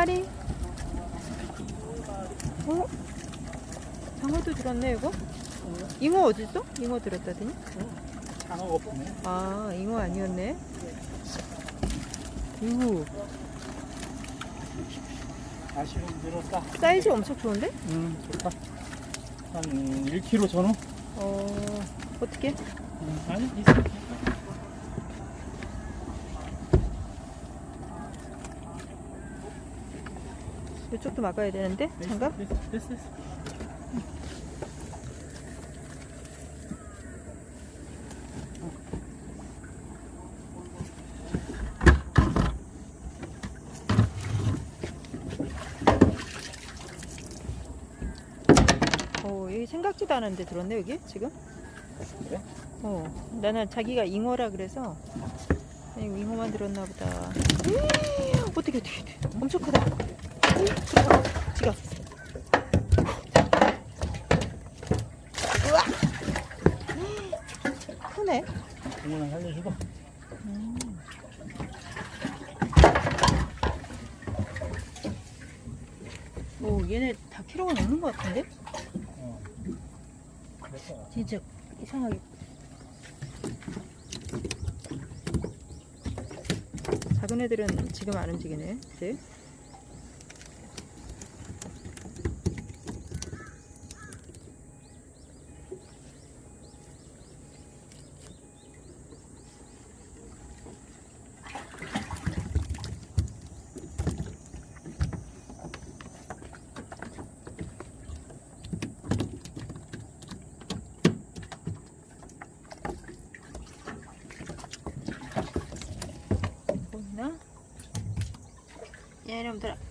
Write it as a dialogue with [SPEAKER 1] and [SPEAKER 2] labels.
[SPEAKER 1] 마리. 어? 장어도 들었네 이거? 잉어 어디 있어? 잉어 들었다더니?
[SPEAKER 2] 장어가 없네.
[SPEAKER 1] 아 잉어 아니었네. 이후
[SPEAKER 2] 아쉬운 들었다.
[SPEAKER 1] 사이즈 엄청 좋은데?
[SPEAKER 2] 음, 좋다. 한 1kg 전후?
[SPEAKER 1] 어 어떻게?
[SPEAKER 2] 음, 아니, 있어.
[SPEAKER 1] 이쪽도 막아야 되는데 장갑?
[SPEAKER 2] 됐어, 됐어, 됐어.
[SPEAKER 1] 어 여기 생각지도 않은데 들었네 여기 지금?
[SPEAKER 2] 그래?
[SPEAKER 1] 어 나는 자기가 잉어라 그래서 잉어만 들었나 보다. 에이, 어떻게 어떻게 어떻게. 엄청 크다. 지가. 우와. 크네.
[SPEAKER 2] 공원을 살려주고.
[SPEAKER 1] 오 얘네 다 키로가 넘는 것 같은데?
[SPEAKER 2] 어.
[SPEAKER 1] 진짜 이상하게. 작은 애들은 지금 안 움직이네. 네. 보 Ya era un trap.